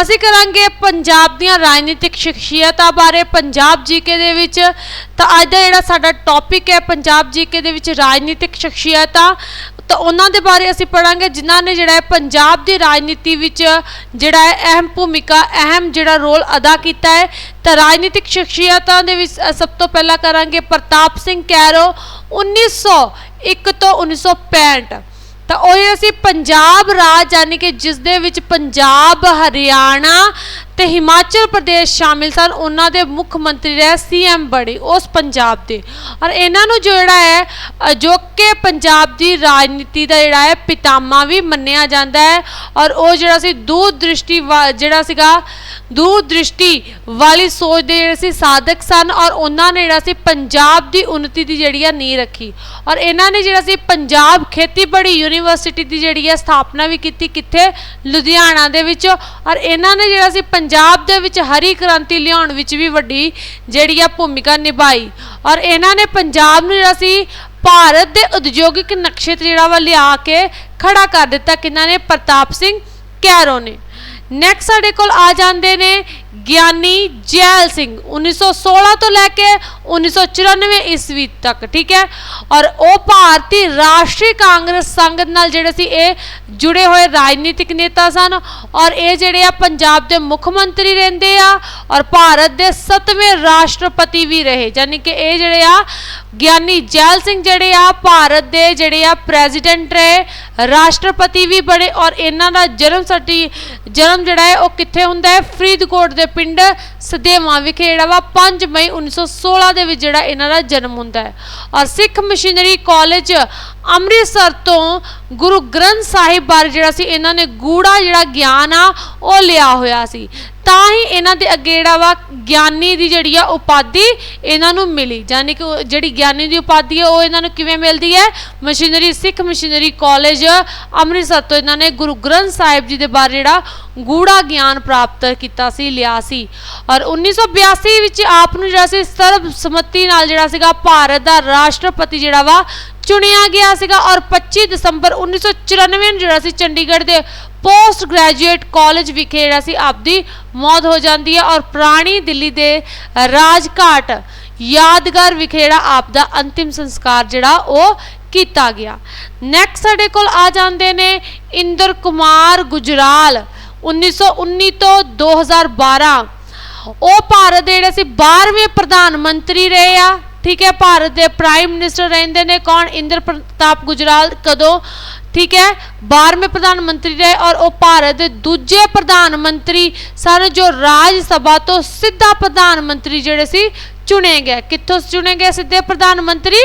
ਅਸੀਂ ਕਰਾਂਗੇ ਪੰਜਾਬ ਦੀਆਂ ਰਾਜਨੀਤਿਕ ਸ਼ਖਸੀਅਤਾਂ ਬਾਰੇ, ਪੰਜਾਬ ਜੀਕੇ ਦੇ ਵਿੱਚ। ਤਾਂ ਅੱਜ ਦਾ ਜਿਹੜਾ ਸਾਡਾ ਟੌਪਿਕ ਹੈ ਪੰਜਾਬ ਜੀਕੇ ਦੇ ਵਿੱਚ ਰਾਜਨੀਤਿਕ ਸ਼ਖਸੀਅਤਾਂ, ਤਾਂ ਉਹਨਾਂ ਦੇ ਬਾਰੇ ਅਸੀਂ ਪੜਾਂਗੇ ਜਿਨ੍ਹਾਂ ਨੇ ਜਿਹੜਾ ਹੈ ਪੰਜਾਬ ਦੀ ਰਾਜਨੀਤੀ ਵਿੱਚ ਜਿਹੜਾ ਹੈ ਅਹਿਮ ਭੂਮਿਕਾ, ਅਹਿਮ ਜਿਹੜਾ ਰੋਲ ਅਦਾ ਕੀਤਾ ਹੈ। ਤਾਂ ਰਾਜਨੀਤਿਕ ਸ਼ਖਸੀਅਤਾਂ ਦੇ ਵਿੱਚ ਸਭ ਤੋਂ ਪਹਿਲਾਂ ਕਰਾਂਗੇ ਪ੍ਰਤਾਪ ਸਿੰਘ ਕੈਰੋ 1901 ਤੋਂ 1965 ਤਾਂ ਉਹ ਅਸੀਂ ਪੰਜਾਬ ਰਾਜ ਯਾਨੀ ਕਿ ਜਿਸ ਦੇ ਵਿੱਚ ਪੰਜਾਬ ਹਰਿਆਣਾ ਤੇ ਹਿਮਾਚਲ ਪ੍ਰਦੇਸ਼ ਸ਼ਾਮਿਲ ਸਨ। ਉਹਨਾਂ ਦੇ ਮੁੱਖ ਮੰਤਰੀ ਰਹੇ ਸੀਐਮ ਬਣੇ ਉਸ ਪੰਜਾਬ ਦੇ। ਔਰ ਇਹਨਾਂ ਨੂੰ ਜਿਹੜਾ ਹੈ, ਅਜੋਕੇ ਪੰਜਾਬ ਦੀ ਰਾਜਨੀਤੀ ਦਾ ਜਿਹੜਾ ਹੈ, ਪਿਤਾਮਾ ਵੀ ਮੰਨਿਆ ਜਾਂਦਾ ਹੈ। ਔਰ ਉਹ ਜਿਹੜਾ ਸੀ ਦੂਰ ਦ੍ਰਿਸ਼ਟੀ ਵਾ- ਜਿਹੜਾ ਸੀਗਾ ਦੂਰ ਦ੍ਰਿਸ਼ਟੀ ਵਾਲੀ ਸੋਚ ਦੇ ਜਿਹੜੇ ਸੀ, ਸਾਧਕ ਸਨ। ਔਰ ਉਹਨਾਂ ਨੇ ਜਿਹੜਾ ਸੀ, ਪੰਜਾਬ ਦੀ ਉન્નਤੀ ਦੀ ਜਿਹੜੀ ਆ ਨੀਂਹ ਰੱਖੀ। ਔਰ ਇਹਨਾਂ ਨੇ ਜਿਹੜਾ ਸੀ, ਪੰਜਾਬ ਖੇਤੀਬਾੜੀ ਯੂਨੀਵਰਸਿਟੀ ਦੀ ਜਿਹੜੀ ਹੈ, ਸਥਾਪਨਾ ਵੀ ਕੀਤੀ ਕਿੱਥੇ? ਲੁਧਿਆਣਾ ਦੇ ਵਿੱਚ। ਔਰ ਇਹਨਾਂ ਨੇ ਜਿਹੜਾ ਸੀ ਪੰਜਾਬ ਦੇ ਵਿੱਚ ਹਰੀ ਕ੍ਰਾਂਤੀ ਲਿਆਉਣ ਵਿੱਚ ਵੀ ਵੱਡੀ ਜਿਹੜੀ ਆ ਭੂਮਿਕਾ ਨਿਭਾਈ। ਔਰ ਇਹਨਾਂ ਨੇ ਪੰਜਾਬ ਨੂੰ ਜਿਹੜਾ ਸੀ, ਭਾਰਤ ਦੇ ਉਦਯੋਗਿਕ ਨਕਸ਼ੇ ਤੇ ਜਿਹੜਾ ਵਾ ਲਿਆ ਕੇ ਖੜਾ ਕਰ ਦਿੱਤਾ ਕਿਹਨਾਂ ਨੇ? ਪ੍ਰਤਾਪ ਸਿੰਘ ਕੈਰੋ ਨੇ। ਨੈਕਸਟ ਸਾਡੇ ਕੋਲ ਆ ਜਾਂਦੇ ਨੇ ਗਿਆਨੀ ਜੈਲ ਸਿੰਘ 1916 ਤੋਂ ਲੈ ਕੇ 1994 ਈਸਵੀ ਤੱਕ, ਠੀਕ ਹੈ? ਔਰ ਉਹ ਭਾਰਤੀ ਰਾਸ਼ਟਰੀ ਕਾਂਗਰਸ ਸੰਗਤ ਨਾਲ ਜਿਹੜੇ ਸੀ, ਇਹ ਜੁੜੇ ਹੋਏ ਰਾਜਨੀਤਿਕ ਨੇਤਾ ਸਨ ਔਰ ਇਹ ਜਿਹੜੇ ਆ ਪੰਜਾਬ ਦੇ ਮੁੱਖ ਮੰਤਰੀ ਰਹਿੰਦੇ ਆ ਔਰ ਭਾਰਤ ਦੇ 7ਵੇਂ ਰਾਸ਼ਟਰਪਤੀ ਵੀ ਰਹੇ ਯਾਨੀ ਕਿ ਇਹ ਜਿਹੜੇ ਆ ਗਿਆਨੀ ਜੈਲ ਸਿੰਘ ਜਿਹੜੇ ਆ ਭਾਰਤ ਦੇ ਜਿਹੜੇ ਆ ਪ੍ਰੈਜ਼ੀਡੈਂਟ ਰਹੇ, ਰਾਸ਼ਟਰਪਤੀ ਵੀ ਬਣੇ ਔਰ ਇਹਨਾਂ ਦਾ ਜਨਮ ਸਰਟੀ, ਜਨਮ ਜਿਹੜਾ ਹੈ ਉਹ ਕਿੱਥੇ ਹੁੰਦਾ ਹੈ? ਫਰੀਦਕੋਟ ਦੇ ਪਿੰਡ ਸਦੇਵਾ ਵਿਖੇ ਜਿਹੜਾ ਵਾ 5 ਮਈ 1916 ਦੇ ਵਿੱਚ ਜਿਹੜਾ ਇਹਨਾਂ ਦਾ ਜਨਮ ਹੁੰਦਾ ਹੈ। ਔਰ ਸਿੱਖ ਮਿਸ਼ਨਰੀ ਕਾਲਜ ਅੰਮ੍ਰਿਤਸਰ ਤੋਂ ਗੁਰੂ ਗ੍ਰੰਥ ਸਾਹਿਬ ਬਾਰੇ ਜਿਹੜਾ ਸੀ, ਇਹਨਾਂ ਨੇ ਗੂੜਾ ਜਿਹੜਾ ਗਿਆਨ ਆ, ਉਹ ਲਿਆ ਹੋਇਆ ਸੀ। ਤਾਂ ਹੀ ਇਹਨਾਂ ਦੇ ਅੱਗੇ ਜਿਹੜਾ ਵਾ ਗਿਆਨੀ ਦੀ ਜਿਹੜੀ ਆ ਉਪਾਧੀ ਇਹਨਾਂ ਨੂੰ ਮਿਲੀ। ਯਾਨੀ ਕਿ ਜਿਹੜੀ ਗਿਆਨੀ ਦੀ ਉਪਾਧੀ ਹੈ ਉਹ ਇਹਨਾਂ ਨੂੰ ਕਿਵੇਂ ਮਿਲਦੀ ਹੈ? Machinery, Sikh machinery college Amritsar ਤੋਂ ਇਹਨਾਂ ਨੇ ਗੁਰੂ ਗ੍ਰੰਥ ਸਾਹਿਬ ਜੀ ਦੇ ਬਾਰੇ ਜਿਹੜਾ ਗੂੜਾ ਗਿਆਨ ਪ੍ਰਾਪਤ ਕੀਤਾ ਸੀ, ਲਿਆ ਸੀ। ਔਰ 1982 ਵਿੱਚ ਆਪ ਨੂੰ ਜਿਹੜਾ ਸੀ ਸਰਬਸੰਮਤੀ ਨਾਲ ਜਿਹੜਾ ਸੀਗਾ ਭਾਰਤ ਦਾ ਰਾਸ਼ਟਰਪਤੀ ਜਿਹੜਾ ਵਾ ਚੁਣਿਆ ਗਿਆ ਸੀਗਾ ਔਰ 25 ਦਸੰਬਰ 1994 ਨੂੰ ਜਿਹੜਾ ਸੀ ਚੰਡੀਗੜ੍ਹ ਦੇ ਪੋਸਟ ਗ੍ਰੈਜੂਏਟ ਕਾਲਜ ਵਿਖੇ ਜਿਹੜਾ ਸੀ ਆਪਦੀ ਮੌਤ ਹੋ ਜਾਂਦੀ ਹੈ ਔਰ ਪੁਰਾਣੀ ਦਿੱਲੀ ਦੇ ਰਾਜਘਾਟ ਯਾਦਗਾਰ ਵਿਖੇ ਜਿਹੜਾ ਆਪ ਦਾ ਅੰਤਿਮ ਸੰਸਕਾਰ ਜਿਹੜਾ ਉਹ ਕੀਤਾ ਗਿਆ। ਨੈਕਸਟ ਸਾਡੇ ਕੋਲ ਆ ਜਾਂਦੇ ਨੇ ਇੰਦਰ ਕੁਮਾਰ ਗੁਜਰਾਲ 1919 ਤੋਂ 2012 ਉਹ ਭਾਰਤ ਦੇ ਜਿਹੜੇ ਸੀ 12ਵੇਂ ਪ੍ਰਧਾਨ ਮੰਤਰੀ ਰਹੇ ਆ। ਠੀਕ ਹੈ ਭਾਰਤ ਦੇ ਪ੍ਰਾਈਮ ਮਿਨਿਸਟਰ ਰਹਿੰਦੇ ਨੇ ਕੌਣ? ਇੰਦਰ ਪ੍ਰਤਾਪ ਗੁਜਰਾਲ। ਕਦੋਂ? ਠੀਕ ਹੈ? 12ਵੇਂ ਪ੍ਰਧਾਨ ਮੰਤਰੀ ਰਹੇ ਔਰ ਉਹ ਭਾਰਤ ਦੇ ਦੂਜੇ ਪ੍ਰਧਾਨ ਮੰਤਰੀ ਸਨ, ਜੋ ਰਾਜ ਸਭਾ ਤੋਂ ਸਿੱਧਾ ਪ੍ਰਧਾਨ ਮੰਤਰੀ ਜਿਹੜੇ ਸੀ, ਚੁਣੇ ਗਏ। ਕਿੱਥੋਂ ਚੁਣੇ ਗਏ? ਸਿੱਧੇ ਪ੍ਰਧਾਨ ਮੰਤਰੀ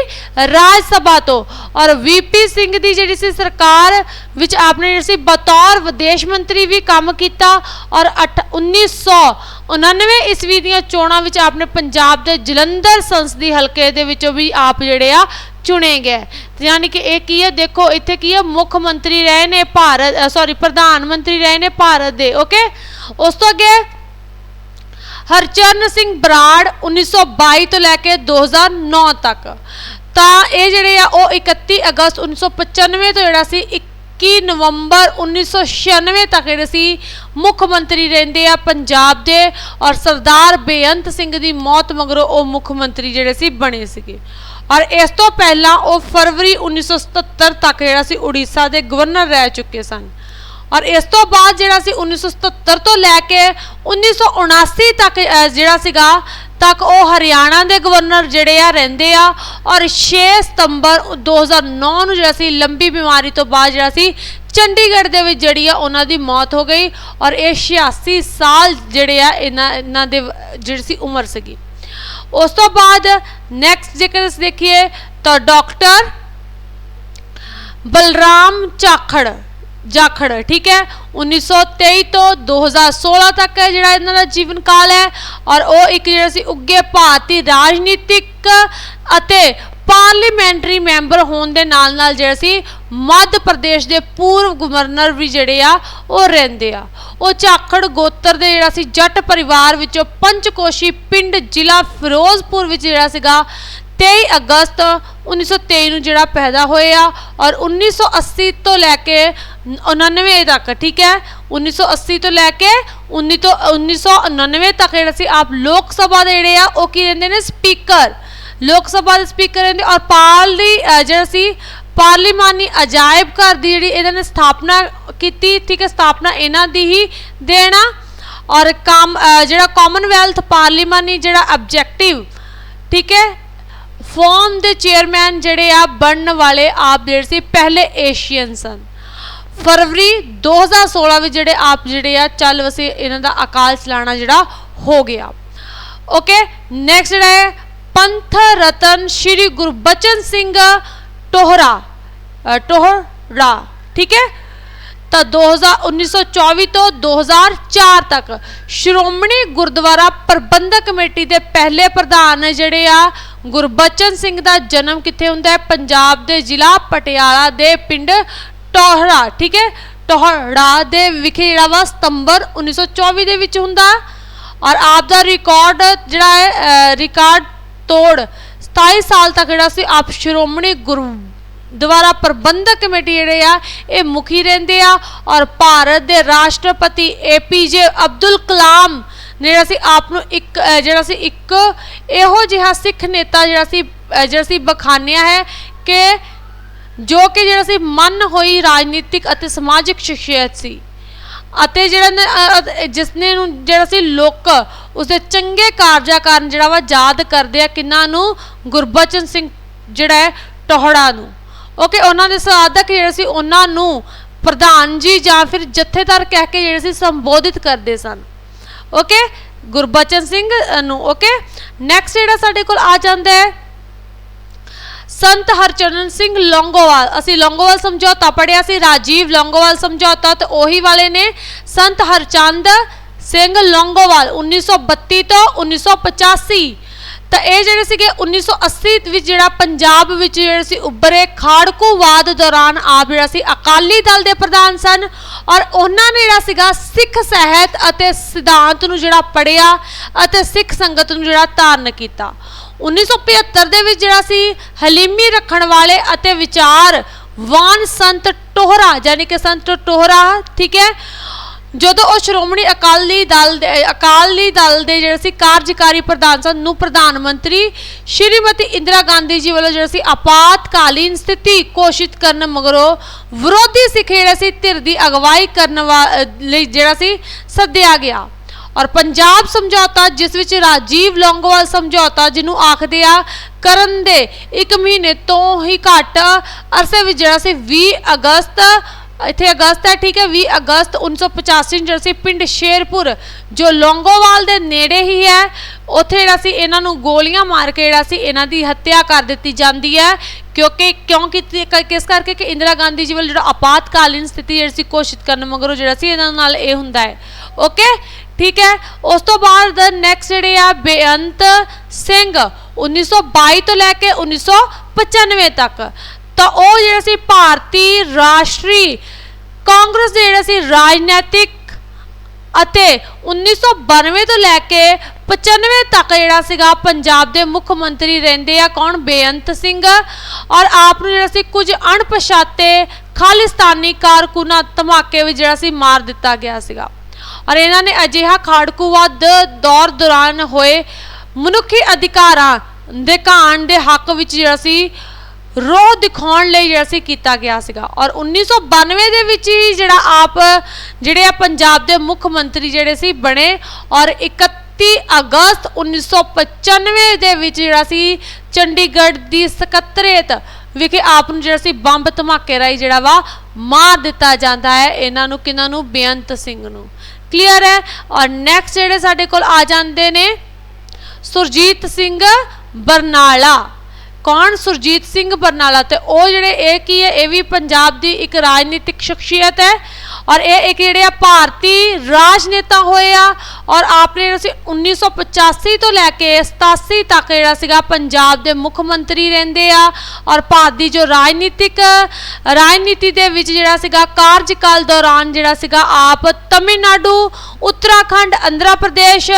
ਰਾਜ ਸਭਾ ਤੋਂ। ਔਰ ਵੀਪੀ ਸਿੰਘ ਦੀ ਜਿਹੜੀ ਸੀ ਸਰਕਾਰ ਵਿੱਚ ਆਪਨੇ ਜਿਹੜੀ ਸੀ ਬਤੌਰ ਵਿਦੇਸ਼ ਮੰਤਰੀ ਵੀ ਕੰਮ ਕੀਤਾ ਔਰ 1999 ਈਸਵੀ ਦੀਆਂ ਚੋਣਾਂ ਵਿੱਚ ਆਪਨੇ ਪੰਜਾਬ ਦੇ ਜਲੰਧਰ ਸੰਸਦੀ ਹਲਕੇ ਦੇ ਵਿੱਚੋਂ ਵੀ ਆਪ ਜਿਹੜੇ ਆ ਚੁਣੇ ਗਏ। ਤੇ ਯਾਨੀ ਕਿ ਇਹ ਕੀ ਹੈ? ਦੇਖੋ, ਇੱਥੇ ਕੀ ਹੈ? ਮੁੱਖ ਮੰਤਰੀ ਰਹੇ ਨੇ ਭਾਰਤ ਸੌਰੀ ਪ੍ਰਧਾਨ ਮੰਤਰੀ ਰਹੇ ਨੇ ਭਾਰਤ ਦੇ ਓਕੇ ਉਸ ਤੋਂ ਅੱਗੇ ਹਰਚਰਨ ਸਿੰਘ ਬਰਾੜ 1922 ਤੋਂ ਲੈ ਕੇ 2009 ਤੱਕ। ਤਾਂ ਇਹ ਜਿਹੜੇ ਆ, ਉਹ 31 ਅਗਸਤ 1995 ਤੋਂ ਜਿਹੜਾ ਸੀ 21 ਨਵੰਬਰ 1996 ਤੱਕ ਜਿਹੜੇ ਸੀ, ਮੁੱਖ ਮੰਤਰੀ ਰਹਿੰਦੇ ਆ ਪੰਜਾਬ ਦੇ ਔਰ ਸਰਦਾਰ ਬੇਅੰਤ ਸਿੰਘ ਦੀ ਮੌਤ ਮਗਰੋਂ ਉਹ ਮੁੱਖ ਮੰਤਰੀ ਜਿਹੜੇ ਸੀ, ਬਣੇ ਸੀਗੇ। ਔਰ ਇਸ ਤੋਂ ਪਹਿਲਾਂ ਉਹ ਫਰਵਰੀ 1977 ਤੱਕ ਜਿਹੜਾ ਸੀ ਉੜੀਸਾ ਦੇ ਗਵਰਨਰ ਰਹਿ ਚੁੱਕੇ ਸਨ। ਔਰ ਇਸ ਤੋਂ ਬਾਅਦ ਜਿਹੜਾ ਸੀ 1977 ਤੋਂ ਲੈ ਕੇ 1979 ਤੱਕ ਜਿਹੜਾ ਸੀਗਾ, ਤੱਕ ਉਹ ਹਰਿਆਣਾ ਦੇ ਗਵਰਨਰ ਜਿਹੜੇ ਆ ਰਹਿੰਦੇ ਆ। ਔਰ 6 ਸਤੰਬਰ 2009 ਨੂੰ ਜਿਹੜਾ ਸੀ ਲੰਬੀ ਬਿਮਾਰੀ ਤੋਂ ਬਾਅਦ ਜਿਹੜਾ ਸੀ ਚੰਡੀਗੜ੍ਹ ਦੇ ਵਿੱਚ ਜਿਹੜੀ ਆ ਉਹਨਾਂ ਦੀ ਮੌਤ ਹੋ ਗਈ। ਔਰ ਇਹ 86 ਸਾਲ ਜਿਹੜੇ ਆ ਇਹਨਾਂ ਇਹਨਾਂ ਦੇ, ਜਿਹੜੀ ਸੀ ਉਮਰ ਸੀਗੀ। ਉਸ ਤੋਂ ਬਾਅਦ ਨੈਕਸਟ ਜੇਕਰ ਅਸੀਂ ਦੇਖੀਏ ਤਾਂ ਡਾਕਟਰ ਬਲਰਾਮ ਚਾਖੜ, ਜਾਖੜ, ਠੀਕ ਹੈ? 1923 ਤੋਂ 2016 ਤੱਕ ਜਿਹੜਾ ਇਹਨਾਂ ਦਾ ਜੀਵਨ ਕਾਲ ਹੈ ਔਰ ਉਹ ਇੱਕ ਜਿਹੜਾ ਸੀ ਉੱਗੇ ਭਾਰਤੀ ਰਾਜਨੀਤਿਕ ਅਤੇ ਪਾਰਲੀਮੈਂਟਰੀ ਮੈਂਬਰ ਹੋਣ ਦੇ ਨਾਲ ਨਾਲ ਜਿਹੜਾ ਸੀ, ਮੱਧ ਪ੍ਰਦੇਸ਼ ਦੇ ਪੂਰਵ ਗਵਰਨਰ ਵੀ ਜਿਹੜੇ ਆ, ਉਹ ਰਹਿੰਦੇ ਆ। ਉਹ ਝਾਖੜ ਗੋਤਰ ਦੇ ਜਿਹੜਾ ਸੀ, ਜੱਟ ਪਰਿਵਾਰ ਵਿੱਚੋਂ ਪੰਚਕੋਸ਼ੀ ਪਿੰਡ ਜ਼ਿਲ੍ਹਾ ਫਿਰੋਜ਼ਪੁਰ ਵਿੱਚ ਜਿਹੜਾ ਸੀਗਾ 23 ਅਗਸਤ 1923 ਨੂੰ ਜਿਹੜਾ ਪੈਦਾ ਹੋਏ ਆ ਔਰ 1980 ਤੋਂ ਲੈ ਕੇ 99 ਤੱਕ, ਠੀਕ ਹੈ? 1980 ਤੋਂ ਲੈ ਕੇ 19 ਤੋਂ 1999 ਤੱਕ ਜਿਹੜਾ ਸੀ, ਆਪ ਲੋਕ ਸਭਾ ਦੇ ਜਿਹੜੇ ਆ, ਉਹ ਕੀ ਰਹਿੰਦੇ ਨੇ? ਸਪੀਕਰ। ਲੋਕ ਸਭਾ ਦੇ ਸਪੀਕਰ ਰਹਿੰਦੇ ਔਰ ਪਾਰਲੀ ਜਿਹੜਾ ਸੀ, ਪਾਰਲੀਮਾਨੀ ਅਜਾਇਬ ਘਰ ਦੀ ਜਿਹੜੀ ਇਹਨਾਂ ਨੇ ਸਥਾਪਨਾ ਕੀਤੀ, ਠੀਕ ਹੈ, ਸਥਾਪਨਾ ਇਹਨਾਂ ਦੀ ਹੀ ਦੇਣਾ ਔਰ ਕੰਮ ਜਿਹੜਾ ਕਾਮਨਵੈਲਥ ਪਾਰਲੀਮਾਨੀ ਜਿਹੜਾ ਆਬਜੈਕਟਿਵ ਠੀਕ ਹੈ ਫੋਰਮ ਦੇ ਚੇਅਰਮੈਨ ਜਿਹੜੇ ਆ, ਬਣਨ ਵਾਲੇ ਆਪ ਜਿਹੜੇ ਸੀ, ਪਹਿਲੇ ਏਸ਼ੀਅਨ ਸਨ। ਫਰਵਰੀ 2016 ਵਿੱਚ ਜਿਹੜੇ ਆਪ ਜਿਹੜੇ ਆ, ਚੱਲ ਵਸੇ ਇਹਨਾਂ ਦਾ ਅਕਾਲ ਚਲਾਣਾ ਜਿਹੜਾ ਹੋ ਗਿਆ। ਓਕੇ ਨੈਕਸਟ ਜਿਹੜਾ ਹੈ ਪੰਥ ਰਤਨ ਸ਼੍ਰੀ ਗੁਰਬਚਨ ਸਿੰਘ ਟੋਹਰਾ ਟੋਹਰਾ, ਠੀਕ ਹੈ? ਤਾਂ 2000 1924 ਤੋਂ 2004 ਤੱਕ ਸ਼੍ਰੋਮਣੀ ਗੁਰਦੁਆਰਾ ਪ੍ਰਬੰਧਕ ਕਮੇਟੀ ਦੇ ਪਹਿਲੇ ਪ੍ਰਧਾਨ ਜਿਹੜੇ ਆ ਗੁਰਬਚਨ ਸਿੰਘ ਦਾ ਜਨਮ ਕਿੱਥੇ ਹੁੰਦਾ ਹੈ? ਪੰਜਾਬ ਦੇ ਜ਼ਿਲ੍ਹਾ ਪਟਿਆਲਾ ਦੇ ਪਿੰਡ ਟੋਹਰਾ, ਠੀਕ ਹੈ? ਟੋਹਰਾ ਦੇ ਵਿਖੇ ਜਿਹੜਾ ਵਾ ਸਤੰਬਰ 1924 ਦੇ ਵਿੱਚ ਹੁੰਦਾ। ਔਰ ਆਪ ਦਾ ਰਿਕਾਰਡ ਜਿਹੜਾ ਹੈ ਰਿਕਾਰਡ ਤੋੜ। 27 ਸਾਲ ਤੱਕ ਜਿਹੜਾ ਸੀ, ਆਪ ਸ਼੍ਰੋਮਣੀ ਗੁਰਦੁਆਰਾ ਪ੍ਰਬੰਧਕ ਕਮੇਟੀ ਜਿਹੜੇ ਆ, ਇਹ ਮੁਖੀ ਰਹਿੰਦੇ ਆ ਔਰ ਭਾਰਤ ਦੇ ਰਾਸ਼ਟਰਪਤੀ ਏਪੀਜੇ ਅਬਦੁਲ ਕਲਾਮ ਨੇ ਜਿਹੜਾ ਸੀ, ਆਪ ਨੂੰ ਇੱਕ ਜਿਹੜਾ ਸੀ, ਇੱਕ ਇਹੋ ਜਿਹਾ ਸਿੱਖ ਨੇਤਾ ਜਿਹੜਾ ਸੀ ਜਿਹੜਾ ਸੀ, ਬਖਾਨਿਆ ਹੈ ਕਿ ਜੋ ਕਿ ਜਿਹੜਾ ਸੀ, ਮਨ ਹੋਈ ਰਾਜਨੀਤਿਕ ਅਤੇ ਸਮਾਜਿਕ ਸ਼ਖਸੀਅਤ ਸੀ। ਅਤੇ ਜਿਹੜਾ ਨੇ, ਅ, ਅ, ਜਿਸ ਨੂੰ ਜਿਹੜਾ ਸੀ ਲੋਕ ਉਸਦੇ ਚੰਗੇ ਕਾਰਜਾਂ ਕਾਰਨ ਜਿਹੜਾ ਵਾ ਯਾਦ ਕਰਦੇ ਆ ਕਿੰਨਾਂ ਨੂੰ? ਗੁਰਬਚਨ ਸਿੰਘ ਜਿਹੜਾ ਹੈ ਟੋਹੜਾ ਨੂੰ। ਓਕੇ ਉਹਨਾਂ ਦੇ ਸਾਧਕ ਜਿਹੜੇ ਸੀ ਉਹਨਾਂ ਨੂੰ ਪ੍ਰਧਾਨ ਜੀ ਜਾਂ ਫਿਰ ਜਥੇਦਾਰ ਕਹਿ ਕੇ ਜਿਹੜੇ ਸੀ ਸੰਬੋਧਿਤ ਕਰਦੇ ਸਨ। ਓਕੇ ਗੁਰਬਚਨ ਸਿੰਘ ਅ, ਨੂੰ ਓਕੇ। ਨੈਕਸਟ ਜਿਹੜਾ ਸਾਡੇ ਕੋਲ ਆ ਜਾਂਦਾ ਹੈ ਸੰਤ ਹਰਚਰਨ ਸਿੰਘ ਲੌਂਗੋਵਾਲ। ਅਸੀਂ ਲੌਂਗੋਵਾਲ ਸਮਝੌਤਾ ਪੜਿਆ ਸੀ, ਰਾਜੀਵ ਲੌਂਗੋਵਾਲ ਸਮਝੌਤਾ ਤੇ ਉਹੀ ਵਾਲੇ ਨੇ, ਸੰਤ ਹਰਚੰਦ ਸਿੰਘ ਲੌਂਗੋਵਾਲ 1932 ਤੋਂ 1985 ਤਾਂ ਇਹ ਜਿਹੜੇ ਸੀਗੇ 1980 ਵਿੱਚ ਜਿਹੜਾ ਪੰਜਾਬ ਵਿੱਚ ਜਿਹੜੇ ਸੀ, ਉੱਭਰੇ ਖਾੜਕੂਵਾਦ ਦੌਰਾਨ ਆਪ ਜਿਹੜਾ ਸੀ, ਅਕਾਲੀ ਦਲ ਦੇ ਪ੍ਰਧਾਨ ਸਨ ਔਰ ਉਹਨਾਂ ਨੇ ਜਿਹੜਾ ਸੀਗਾ, ਸਿੱਖ ਸਾਹਿਤ ਅਤੇ ਸਿਧਾਂਤ ਨੂੰ ਜਿਹੜਾ ਪੜਿਆ ਅਤੇ ਸਿੱਖ ਸੰਗਤ ਨੂੰ ਜਿਹੜਾ ਧਾਰਨ ਕੀਤਾ। 1975 ਦੇ ਵਿੱਚ ਜਿਹੜਾ ਸੀ, ਹਲੀਮੀ ਰੱਖਣ ਵਾਲੇ ਅਤੇ ਵਿਚਾਰ ਵਿਚਾਰਵਾਨ ਸੰਤ ਟੋਹਰਾ ਯਾਨੀ ਕਿ ਸੰਤ ਟੋਹਰਾ, ਠੀਕ ਹੈ? ਜਦੋਂ ਉਹ ਸ਼੍ਰੋਮਣੀ ਅਕਾਲੀ ਦਲ ਦੇ, ਅਕਾਲੀ ਦਲ ਦੇ ਜਿਹੜੇ ਸੀ ਕਾਰਜਕਾਰੀ ਪ੍ਰਧਾਨ ਸਨ, ਨੂੰ ਪ੍ਰਧਾਨ ਮੰਤਰੀ ਸ਼੍ਰੀਮਤੀ ਇੰਦਰਾ ਗਾਂਧੀ ਜੀ ਵੱਲੋਂ ਜਿਹੜਾ ਸੀ ਆਪਾਤਕਾਲੀਨ ਸਥਿਤੀ ਘੋਸ਼ਿਤ ਕਰਨ ਮਗਰੋਂ ਵਿਰੋਧੀ ਸਿੱਖ ਜਿਹੜਾ ਸੀ, ਧਿਰ ਦੀ ਅਗਵਾਈ ਕਰਨ ਵਾ- ਲਈ ਜਿਹੜਾ ਸੀ, ਸੱਦਿਆ ਗਿਆ। ਔਰ ਪੰਜਾਬ ਸਮਝੌਤਾ, ਜਿਸ ਵਿੱਚ ਰਾਜੀਵ ਲੌਂਗੋਵਾਲ ਸਮਝੌਤਾ, ਜਿਹਨੂੰ ਆਖਦੇ ਆ ਕਰਨ ਦੇ 1 ਮਹੀਨੇ ਤੋਂ ਹੀ ਘੱਟ ਅਰਸੇ ਵਿੱਚ ਜਿਹੜਾ ਸੀ 20 ਅਗਸਤ ਇੱਥੇ ਅਗਸਤ ਹੈ, ਠੀਕ ਹੈ 20 ਅਗਸਤ 1985 ਨੂੰ ਜਿਹੜਾ ਸੀ ਪਿੰਡ ਸ਼ੇਰਪੁਰ, ਜੋ ਲੌਂਗੋਵਾਲ ਦੇ ਨੇੜੇ ਹੀ ਹੈ, ਉੱਥੇ ਜਿਹੜਾ ਸੀ ਇਹਨਾਂ ਨੂੰ ਗੋਲੀਆਂ ਮਾਰ ਕੇ ਜਿਹੜਾ ਸੀ ਇਹਨਾਂ ਦੀ ਹੱਤਿਆ ਕਰ ਦਿੱਤੀ ਜਾਂਦੀ ਹੈ, ਕਿਉਂਕਿ, ਕਿਉਂ ਕੀਤੀ, ਕ- ਕਿਸ ਕਰਕੇ ਕਿ ਇੰਦਰਾ ਗਾਂਧੀ ਜੀ ਵੱਲ ਜਿਹੜਾ ਆਪਾਤਕਾਲੀਨ ਸਥਿਤੀ ਜਿਹੜੀ ਸੀ ਘੋਸ਼ਿਤ ਕਰਨ ਮਗਰੋਂ ਜਿਹੜਾ ਸੀ ਇਹਨਾਂ ਨਾਲ ਇਹ ਹੁੰਦਾ ਹੈ। ਓਕੇ ਠੀਕ ਹੈ? ਉਸ ਤੋਂ ਬਾਅਦ ਨੈਕਸਟ ਜਿਹੜੇ ਆ, ਬੇਅੰਤ ਸਿੰਘ 1922 ਤੋਂ ਲੈ ਕੇ 1995 ਤੱਕ। ਤਾਂ ਉਹ ਜਿਹੜਾ ਸੀ ਭਾਰਤੀ ਰਾਸ਼ਟਰੀ ਕਾਂਗਰਸ ਦੇ ਜਿਹੜਾ ਸੀ ਰਾਜਨੀਤਿਕ ਅਤੇ 1992 ਤੋਂ ਲੈ ਕੇ 95 ਤੱਕ ਜਿਹੜਾ ਸੀਗਾ ਪੰਜਾਬ ਦੇ ਮੁੱਖ ਮੰਤਰੀ ਰਹਿੰਦੇ ਆ ਕੌਣ? ਬੇਅੰਤ ਸਿੰਘ। ਔਰ ਆਪ ਨੂੰ ਜਿਹੜਾ ਸੀ ਕੁਝ ਅਣਪਛਾਤੇ ਖਾਲਿਸਤਾਨੀ ਕਾਰਕੁਨਾਂ ਧਮਾਕੇ ਵਿੱਚ ਜਿਹੜਾ ਸੀ ਮਾਰ ਦਿੱਤਾ ਗਿਆ ਸੀਗਾ। ਔਰ ਇਹਨਾਂ ਨੇ ਅਜਿਹਾ ਖਾੜਕੂਵਾਦ ਦੌਰ ਦੌਰਾਨ ਹੋਏ ਮਨੁੱਖੀ ਅਧਿਕਾਰਾਂ ਦੇ ਘਾਣ ਦੇ ਹੱਕ ਵਿੱਚ ਜਿਹੜਾ ਸੀ ਰੋਹ ਦਿਖਾਉਣ ਲਈ ਜਿਹੜਾ ਸੀ ਕੀਤਾ ਗਿਆ ਸੀਗਾ। ਔਰ 1992 ਦੇ ਵਿੱਚ ਹੀ ਜਿਹੜਾ ਆਪ, ਜਿਹੜੇ ਆ ਪੰਜਾਬ ਦੇ ਮੁੱਖ ਮੰਤਰੀ ਜਿਹੜੇ ਸੀ ਬਣੇ। ਔਰ 31 ਅਗਸਤ 1995 ਦੇ ਵਿੱਚ ਜਿਹੜਾ ਸੀ ਚੰਡੀਗੜ੍ਹ ਦੀ ਸਕੱਤਰੇਤ ਵਿਖੇ ਆਪ ਨੂੰ ਜਿਹੜਾ ਸੀ ਬੰਬ ਧਮਾਕੇ ਰਾਈ ਜਿਹੜਾ ਵਾ ਮਾਰ ਦਿੱਤਾ ਜਾਂਦਾ ਹੈ। ਇਹਨਾਂ ਨੂੰ ਕਿਨਾਂ ਨੂੰ? ਬੇਅੰਤ ਸਿੰਘ ਨੂੰ। ਕਲੀਅਰ ਹੈ? ਔਰ ਨੈਕਸਟ ਜਿਹੜੇ ਸਾਡੇ ਕੋਲ ਆ ਜਾਂਦੇ ਨੇ, ਸੁਰਜੀਤ ਸਿੰਘ ਬਰਨਾਲਾ। ਕੌਣ? ਸੁਰਜੀਤ ਸਿੰਘ ਬਰਨਾਲਾ ਤੇ ਉਹ ਜਿਹੜੇ ਇਹ ਕੀ ਹੈ? ਇਹ ਵੀ ਪੰਜਾਬ ਦੀ ਇੱਕ ਰਾਜਨੀਤਿਕ ਸ਼ਖਸੀਅਤ ਹੈ ਔਰ ਇਹ ਇੱਕ ਜਿਹੜੇ ਆ ਭਾਰਤੀ ਰਾਜਨੇਤਾ ਹੋਏ ਆ ਔਰ ਆਪਨੇ ਜਿਹੜਾ ਸੀ 1985 ਤੋਂ ਲੈ ਕੇ 87 ਤੱਕ ਜਿਹੜਾ ਸੀਗਾ ਪੰਜਾਬ ਦੇ ਮੁੱਖ ਮੰਤਰੀ ਰਹਿੰਦੇ ਆ ਔਰ ਭਾਰਤ ਦੀ ਜੋ ਰਾਜਨੀਤਿਕ, ਰਾਜਨੀਤੀ ਦੇ ਵਿੱਚ ਜਿਹੜਾ ਸੀਗਾ ਕਾਰਜਕਾਲ ਦੌਰਾਨ ਜਿਹੜਾ ਸੀਗਾ ਆਪ ਤਮਿਲਨਾਡੂ, ਉੱਤਰਾਖੰਡ, ਆਂਧਰਾ ਪ੍ਰਦੇਸ਼,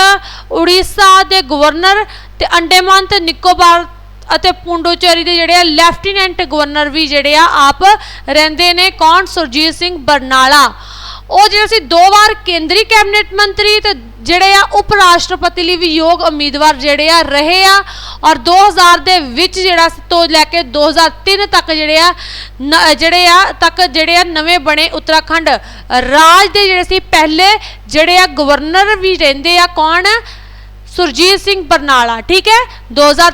ਉੜੀਸਾ ਦੇ ਗਵਰਨਰ ਤੇ ਅੰਡੇਮਾਨ ਤੇ ਨਿਕੋਬਾਰ ਅਤੇ ਪੁੰਡੂਚੇਰੀ ਦੇ ਜਿਹੜੇ ਆ ਲੈਫਟੀਨੈਂਟ ਗਵਰਨਰ ਵੀ ਜਿਹੜੇ ਆ ਆਪ ਰਹਿੰਦੇ ਨੇ ਕੌਣ? ਸੁਰਜੀਤ ਸਿੰਘ ਬਰਨਾਲਾ। ਉਹ ਜਿਹੜੇ ਸੀ ਦੋ ਵਾਰ ਕੇਂਦਰੀ ਕੈਬਨਿਟ ਮੰਤਰੀ ਤੇ ਜਿਹੜੇ ਆ ਉਪ ਰਾਸ਼ਟਰਪਤੀ ਲਈ ਵੀ ਯੋਗ ਉਮੀਦਵਾਰ ਜਿਹੜੇ ਆ ਰਹੇ ਆ। ਔਰ 2000 ਦੇ ਵਿੱਚ ਜਿਹੜਾ ਤੋਂ ਲੈ ਕੇ 2003 ਤੱਕ ਜਿਹੜੇ ਆ, ਨ- ਜਿਹੜੇ ਆ ਤੱਕ ਜਿਹੜੇ ਆ ਨਵੇਂ ਬਣੇ ਉੱਤਰਾਖੰਡ ਰਾਜ ਦੇ ਜਿਹੜੇ ਸੀ ਪਹਿਲੇ ਜਿਹੜੇ ਆ ਗਵਰਨਰ ਵੀ ਰਹਿੰਦੇ ਆ ਕੌਣ? ਸੁਰਜੀਤ ਸਿੰਘ ਬਰਨਾਲਾ। ਠੀਕ ਹੈ? 2000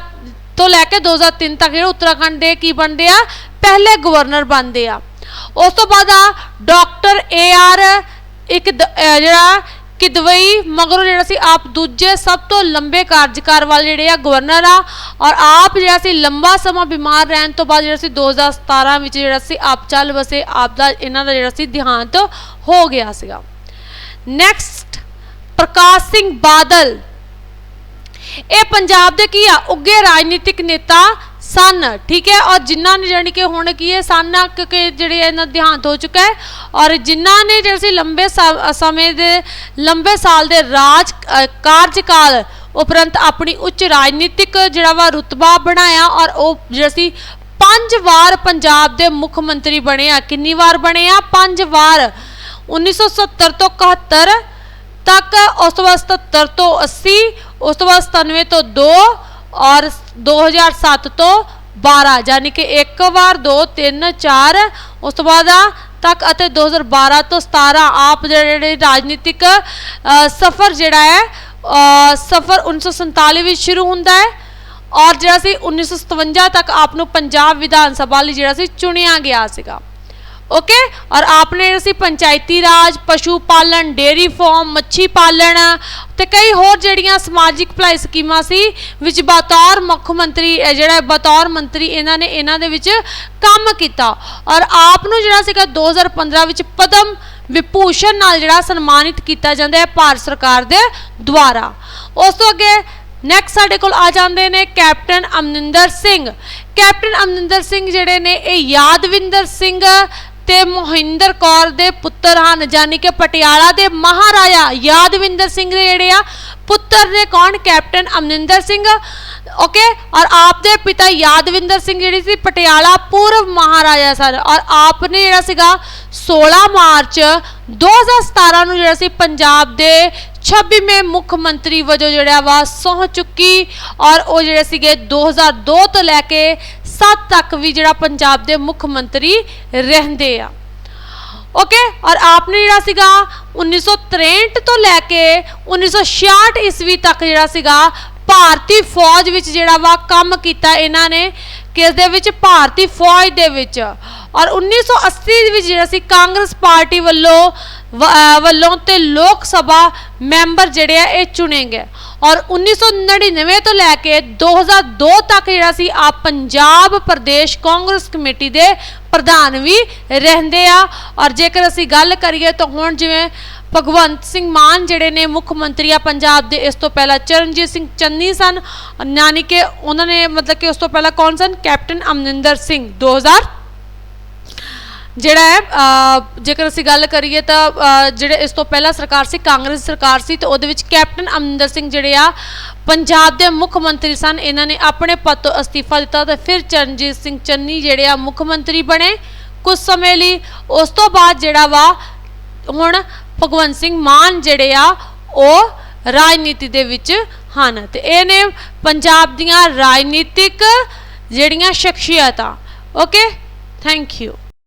ਤੋਂ ਲੈ ਕੇ 2003 ਤੱਕ ਜਿਹੜੇ ਉੱਤਰਾਖੰਡ ਦੇ ਕੀ ਬਣਦੇ ਆ? ਪਹਿਲੇ ਗਵਰਨਰ ਬਣਦੇ ਆ। ਉਸ ਤੋਂ ਬਾਅਦ ਆ ਡਾਕਟਰ ਏ ਆਰ ਇੱਕ ਜਿਹੜਾ ਕਿਦਵਈ ਮਗਰੋਂ ਜਿਹੜਾ ਸੀ, ਆਪ ਦੂਜੇ ਸਭ ਤੋਂ ਲੰਬੇ ਕਾਰਜਕਾਰ ਵਾਲੇ ਜਿਹੜੇ ਆ ਗਵਰਨਰ ਆ। ਔਰ ਆਪ ਜਿਹੜਾ ਸੀ, ਲੰਬਾ ਸਮਾਂ ਬਿਮਾਰ ਰਹਿਣ ਤੋਂ ਬਾਅਦ ਜਿਹੜਾ ਸੀ 2017 ਵਿੱਚ ਜਿਹੜਾ ਸੀ, ਆਪ ਚੱਲ ਵਸੇ, ਆਪ ਦਾ ਇਹਨਾਂ ਦਾ ਜਿਹੜਾ ਸੀ ਦੇਹਾਂਤ ਹੋ ਗਿਆ ਸੀਗਾ। ਨੈਕਸਟ ਪ੍ਰਕਾਸ਼ ਸਿੰਘ ਬਾਦਲ ਇਹ ਪੰਜਾਬ ਦੇ ਕੀ ਆ? ਉੱਗੇ ਰਾਜਨੀਤਿਕ ਨੇਤਾ ਸਨ, ਠੀਕ ਹੈ? ਔਰ ਜਿਨ੍ਹਾਂ ਨੇ ਜਾਣੀ ਕਿ ਹੁਣ ਕੀ ਹੈ, ਸਨ ਆ ਜਿਹੜੇ ਇਹਨਾਂ ਦੇਹਾਂਤ ਹੋ ਚੁੱਕਾ ਹੈ। ਔਰ ਜਿਨ੍ਹਾਂ ਨੇ ਜਿਹੜੇ ਸੀ ਲੰਬੇ ਸਮੇਂ ਦੇ ਲੰਬੇ ਸਾਲ ਦੇ ਰਾਜ ਕਾਰਜਕਾਲ ਉਪਰੰਤ ਆਪਣੀ ਉੱਚ ਰਾਜਨੀਤਿਕ ਜਿਹੜਾ ਵਾ ਰੁਤਬਾ ਬਣਾਇਆ ਔਰ ਉਹ ਜਿਹੜਾ ਸੀ ਪੰਜ ਵਾਰ ਪੰਜਾਬ ਦੇ ਮੁੱਖ ਮੰਤਰੀ ਬਣੇ ਆ ਕਿੰਨੀ ਵਾਰ ਬਣੇ ਆ ਪੰਜ ਵਾਰ। 1970 ਤੋਂ 71 ਤੱਕ ਉਸ ਤੋਂ ਬਾਅਦ 77 ਤੋਂ 80 ਉਸ ਤੋਂ ਬਾਅਦ 97 ਤੋਂ 2 ਔਰ 2007 ਤੋਂ 12 ਯਾਨੀ ਕਿ ਇੱਕ ਵਾਰ 2 3 4 ਉਸ ਤੋਂ ਬਾਅਦ ਤੱਕ ਅਤੇ 2012 ਤੋਂ 17 ਆਪ ਜਿਹੜੇ ਰਾਜਨੀਤਿਕ ਸਫ਼ਰ ਜਿਹੜਾ ਹੈ ਅ, ਸਫ਼ਰ 1947 ਵਿੱਚ ਸ਼ੁਰੂ ਹੁੰਦਾ ਹੈ ਔਰ ਜਿਹੜਾ ਸੀ 1957 ਤੱਕ ਆਪ ਨੂੰ ਪੰਜਾਬ ਵਿਧਾਨ ਸਭਾ ਲਈ ਜਿਹੜਾ ਸੀ ਚੁਣਿਆ ਗਿਆ ਸੀਗਾ। ਓਕੇ ਔਰ ਆਪਨੇ ਜਿਹੜਾ ਪੰਚਾਇਤੀ ਰਾਜ ਪਸ਼ੂ ਪਾਲਣ ਡੇਰੀ ਫਾਰਮ ਮੱਛੀ ਪਾਲਣ ਤੇ ਕਈ ਹੋਰ ਜਿਹੜੀਆਂ ਸਮਾਜਿਕ ਭਲਾਈ ਸਕੀਮਾਂ ਸੀ ਵਿੱਚ ਬਤੌਰ ਮੁੱਖ ਮੰਤਰੀ ਜਿਹੜਾ ਬਤੌਰ ਮੰਤਰੀ ਇਹਨਾਂ ਨੇ ਇਹਨਾਂ ਦੇ ਵਿੱਚ ਕੰਮ ਕੀਤਾ ਔਰ ਆਪ ਨੂੰ ਜਿਹੜਾ ਸੀਗਾ 2015 ਵਿੱਚ ਪਦਮ ਵਿਭੂਸ਼ਣ ਨਾਲ ਜਿਹੜਾ ਸਨਮਾਨਿਤ ਕੀਤਾ ਜਾਂਦਾ ਹੈ ਭਾਰਤ ਸਰਕਾਰ ਦੇ ਦੁਆਰਾ ਉਸ ਤੋਂ ਅੱਗੇ ਨੈਕਸਟ ਸਾਡੇ ਕੋਲ ਆ ਜਾਂਦੇ ਨੇ ਕੈਪਟਨ ਅਮਨਿੰਦਰ ਸਿੰਘ ਕੈਪਟਨ ਅਮਨਿੰਦਰ ਸਿੰਘ ਜਿਹੜੇ ਨੇ ਇਹ ਯਾਦਵਿੰਦਰ ਸਿੰਘ ਤੇ ਮੋਹਿੰਦਰ ਕੌਰ ਦੇ ਪੁੱਤਰ ਹਨ ਜਾਨੀ ਕਿ ਪਟਿਆਲਾ ਦੇ ਮਹਾਰਾਜਾ ਯਾਦਵਿੰਦਰ ਸਿੰਘ ਦੇ ਜਿਹੜੇ ਆ, ਪੁੱਤਰ ਨੇ ਕੌਣ? ਕੈਪਟਨ ਅਮਨਿੰਦਰ ਸਿੰਘ। ਓਕੇ ਔਰ ਆਪ ਦੇ ਪਿਤਾ ਯਾਦਵਿੰਦਰ ਸਿੰਘ ਜਿਹੜੀ ਸੀ, ਪਟਿਆਲਾ ਪੂਰਵ ਮਹਾਰਾਜਾ ਸਨ। ਔਰ ਆਪ ਨੇ ਜਿਹੜਾ ਸੀਗਾ 16 ਮਾਰਚ 2017 ਨੂੰ ਜਿਹੜਾ ਸੀ, ਪੰਜਾਬ ਦੇ 26ਵੇਂ ਮੁੱਖ ਮੰਤਰੀ ਵਜੋਂ ਜਿਹੜਾ ਵਾ ਸਹੁੰ ਚੁੱਕੀ ਔਰ ਉਹ ਜਿਹੜੇ ਸੀਗੇ 2002 ਤੋਂ ਲੈ ਕੇ 7 ਤੱਕ ਵੀ ਜਿਹੜਾ ਪੰਜਾਬ ਦੇ ਮੁੱਖ ਮੰਤਰੀ ਰਹਿੰਦੇ ਆ। ਓਕੇ ਔਰ ਆਪਨੇ ਜਿਹੜਾ ਸੀਗਾ 1963 ਤੋਂ ਲੈ ਕੇ 1966 ਈਸਵੀ ਤੱਕ ਜਿਹੜਾ ਸੀਗਾ ਭਾਰਤੀ ਫੌਜ ਵਿੱਚ ਜਿਹੜਾ ਵਾ ਕੰਮ ਕੀਤਾ ਇਹਨਾਂ ਨੇ, ਕਿਸ ਦੇ ਵਿੱਚ? ਭਾਰਤੀ ਫੌਜ ਦੇ ਵਿੱਚ। ਔਰ 1980 ਦੇ ਵਿੱਚ ਜਿਹੜਾ ਸੀ ਕਾਂਗਰਸ ਪਾਰਟੀ ਵੱਲੋਂ ਵੱਲੋਂ ਤੇ ਲੋਕ ਸਭਾ ਮੈਂਬਰ ਜਿਹੜੇ ਆ ਇਹ ਚੁਣੇ ਗਏ ਔਰ 1999 ਤੋਂ ਲੈ ਕੇ 2002 ਤੱਕ ਜਿਹੜਾ ਸੀ ਆ ਪੰਜਾਬ ਪ੍ਰਦੇਸ਼ ਕਾਂਗਰਸ ਕਮੇਟੀ ਦੇ ਪ੍ਰਧਾਨ ਵੀ ਰਹਿੰਦੇ ਆ। ਔਰ ਜੇਕਰ ਅਸੀਂ ਗੱਲ ਕਰੀਏ ਤਾਂ ਹੁਣ ਜਿਵੇਂ ਭਗਵੰਤ ਸਿੰਘ ਮਾਨ ਜਿਹੜੇ ਨੇ ਮੁੱਖ ਮੰਤਰੀ ਆ ਪੰਜਾਬ ਦੇ, ਇਸ ਤੋਂ ਪਹਿਲਾਂ ਚਰਨਜੀਤ ਸਿੰਘ ਚੰਨੀ ਸਨ। ਯਾਨੀ ਕਿ ਉਹਨਾਂ ਨੇ ਮਤਲਬ ਕਿ ਉਸ ਤੋਂ ਪਹਿਲਾਂ ਕੌਣ ਸਨ? ਕੈਪਟਨ ਅਮਰਿੰਦਰ ਸਿੰਘ 2000 ਜਿਹੜਾ ਹੈ ਜੇਕਰ ਅਸੀਂ ਗੱਲ ਕਰੀਏ ਤਾਂ ਜਿਹੜੇ ਇਸ ਤੋਂ ਪਹਿਲਾਂ ਸਰਕਾਰ ਸੀ, ਕਾਂਗਰਸ ਸਰਕਾਰ ਸੀ, ਤੇ ਉਹਦੇ ਵਿੱਚ ਕੈਪਟਨ ਅਮਰਿੰਦਰ ਸਿੰਘ ਜਿਹੜੇ ਆ, ਪੰਜਾਬ ਦੇ ਮੁੱਖ ਮੰਤਰੀ ਸਨ। ਇਹਨਾਂ ਨੇ ਆਪਣੇ ਪਦ ਤੋਂ ਅਸਤੀਫਾ ਦਿੱਤਾ ਤੇ ਫਿਰ ਚਰਨਜੀਤ ਸਿੰਘ ਚੰਨੀ ਜਿਹੜੇ ਆ, ਮੁੱਖ ਮੰਤਰੀ ਬਣੇ ਕੁਝ ਸਮੇਂ ਲਈ। ਉਸ ਤੋਂ ਬਾਅਦ ਜਿਹੜਾ ਵਾ, ਹੁਣ ਭਗਵੰਤ ਸਿੰਘ ਮਾਨ ਜਿਹੜੇ ਆ, ਉਹ ਰਾਜਨੀਤੀ ਦੇ ਵਿੱਚ ਹਨ। ਤੇ ਇਹ ਨੇ ਪੰਜਾਬ ਦੀਆਂ ਰਾਜਨੀਤਿਕ ਜਿਹੜੀਆਂ ਸ਼ਖਸੀਅਤਾਂ। Okay thank you